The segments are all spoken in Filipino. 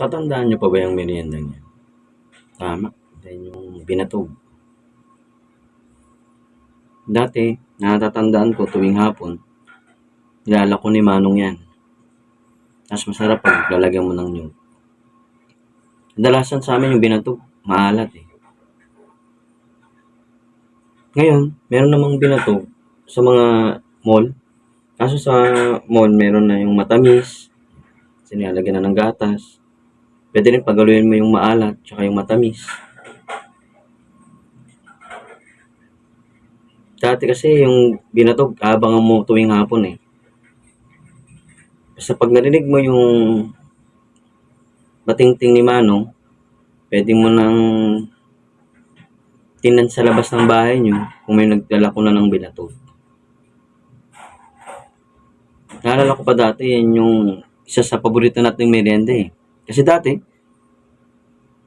Tatandaan niyo pa ba yung merienda niya? Tama, yan yung binatog. Dati, natatandaan ko tuwing hapon, nilalako ni Manong yan. Tapos masarap pag lalagyan mo ng nyug. Kadalasan sa amin yung binatog, maalat eh. Ngayon, meron namang binatog sa mga mall. Kaso sa mall, meron na yung matamis, sinalagyan na ng gatas. Pwede rin pagaluin mo yung maalat, tsaka yung matamis. Dati kasi yung binatog, abangan mo tuwing hapon eh. Basta pag narinig mo yung batingting ni Manong, pwede mo nang tinan sa labas ng bahay nyo kung may nagdala ko na ng binatog. Naalala ko pa dati, yan yung isa sa paborito nating merienda eh. Kasi dati,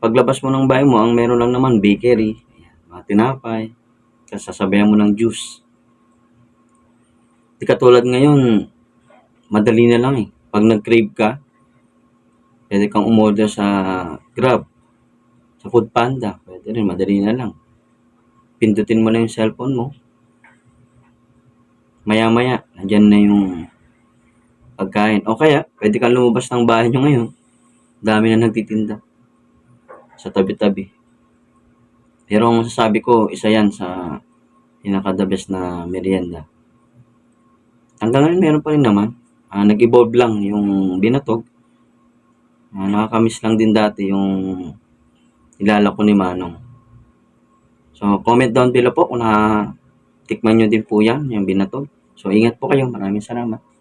paglabas mo ng bahay mo, ang meron lang naman bakery, mga tinapay, tapos sasabayan mo ng juice. Di katulad ngayon, madali na lang eh. Pag nag-crave ka, pwede kang umorder sa Grab, sa Food Panda, pwede rin, madali na lang. Pindutin mo na yung cellphone mo, maya-maya, nandyan na yung pagkain. O kaya, pwede kang lumabas ng bahay nyo ngayon, dami na nagtitinda sa tabi-tabi. Pero ang masasabi ko, isa yan sa pinaka-the best na merienda. Hanggang ngayon, meron pa rin naman. Ah, nag-evolve lang yung binatog. Ah, nakakamiss lang din dati yung ilala ko ni Manong. So, comment down below po kung na tikman nyo din po yan, yung binatog. So, ingat po kayo. Maraming salamat.